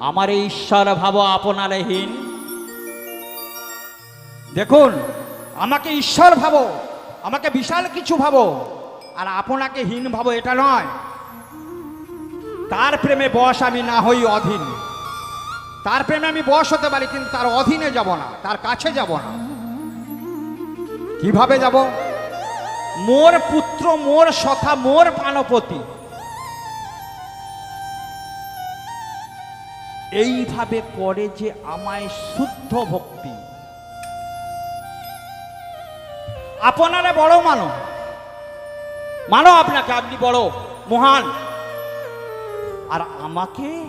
আমার এই ঈশ্বর ভাব আপনারে হীন। দেখুন, আমাকে ঈশ্বর ভাবো, আমাকে বিশাল কিছু ভাবো, আর আপনাকে হীন ভাবো এটা নয়। তার প্রেমে বশ আমি না হই অধীন। তার প্রেমে আমি বশ হতে পারি, কিন্তু তার অধীনে যাব না, তার কাছে যাব না। কীভাবে যাব? মোর পুত্র, মোর সখা, মোর প্রাণপতি এইভাবে করে যে আমায় শুদ্ধ ভক্তি। আপনারা বড় মানো মানো আপনাকে, আপনি বড়, মহান। আর আমাকে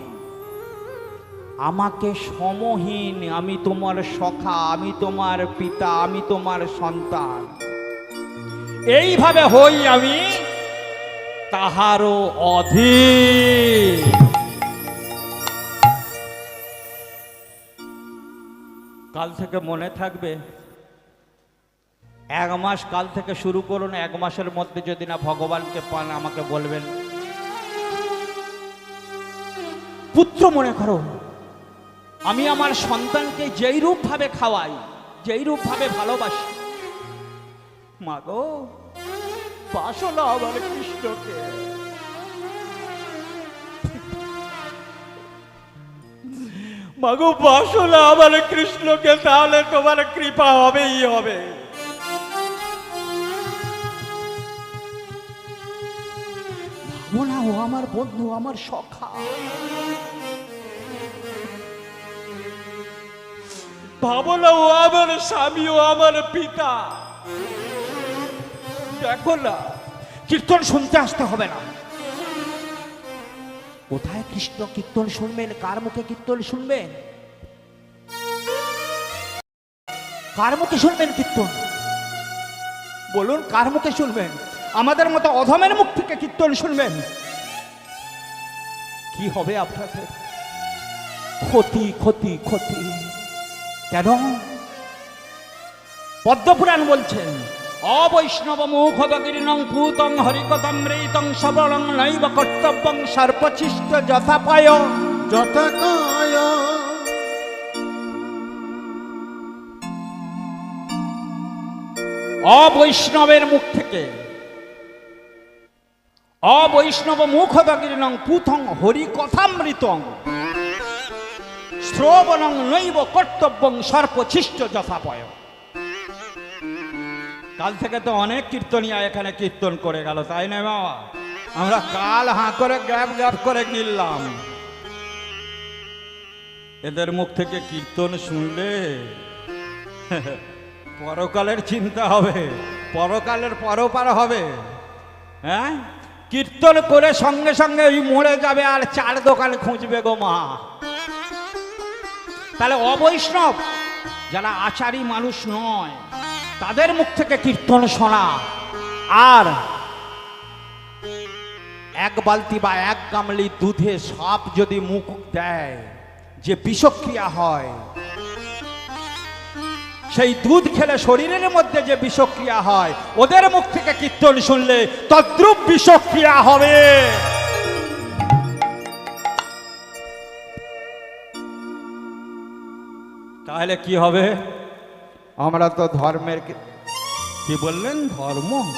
আমাকে সমহীন, আমি তোমার সখা, আমি তোমার পিতা, আমি তোমার সন্তান। এইভাবে হই আমি, তাহারও অধীন। কাল থেকে মনে থাকবে, এক মাস কাল থেকে শুরু করুন, এক মাসের মধ্যে যদি না ভগবানকে পান, আমাকে বলবেন। পুত্র মনে করো, আমি আমার সন্তানকে যেই রূপ ভাবে খাওয়াই যেই রূপ ভাবে ভালোবাসি। মা গো না আমার কৃষ্ণকে। মাগো বাসো না আমার কৃষ্ণকে তাহলে তোমার কৃপা হবেই হবে। ভাবো ও আমার বন্ধু আমার সখা। ভাবনা ও আমার স্বামী ও আমার পিতা। দেখো না কীর্তন শুনতে আসতে হবে না। কোথায় কৃষ্ণ কীর্তন শুনবেন? কার মুখে কীর্তন শুনবেন? কার মুখে শুনবেন কীর্তন? বলুন, কার মুখে শুনবেন? আমাদের মতো অধমের মুখ থেকে কীর্তন শুনবেন? কি হবে আপনাদের? ক্ষতি ক্ষতি ক্ষতি। কেন? পদ্মপুরাণ বলছেন অবৈষ্ণব মুখদগিরিনং ভূতং হরিকদমৃতং সবলং নৈব কর্তব্যং সর্পচিষ্ট যথাপায়। যথাকায় অবৈষ্ণবের মুখ থেকে অবৈষ্ণব মুখদগিরিনং পুথং হরিকথামৃতং শ্রবণং নৈব কর্তব্যং সর্পচিষ্ট যথাপয়। কাল থেকে তো অনেক কীর্তনিয়া এখানে কীর্তন করে গেল, তাই না বাবা? আমরা কাল হাঁ করে গ্যাপ গ্যাপ করে নিলাম এদের মুখ থেকে কীর্তন শুনলে পরকালের চিন্তা হবে, পরকালের পরপার হবে। হ্যাঁ? কীর্তন করে সঙ্গে সঙ্গে ওই মরে যাবে আর চার দোকান খুঁজবে গো মা। তাহলে অবৈষ্ণব, যারা আচারী মানুষ নয় তাদের মুখ থেকে কীর্তন শোনা। আর এক বালতি বা এক গামলি দুধে সাপ যদি মুখ দেয়, যে বিষক্রিয়া হয়, সেই দুধ খেলে শরীরের মধ্যে যে বিষক্রিয়া হয়, ওদের মুখ থেকে কীর্তন শুনলে তদ্রুপ বিষক্রিয়া হবে। তাহলে কি হবে? আমরা তো ধর্মের কি- বললেন? ধর্ম?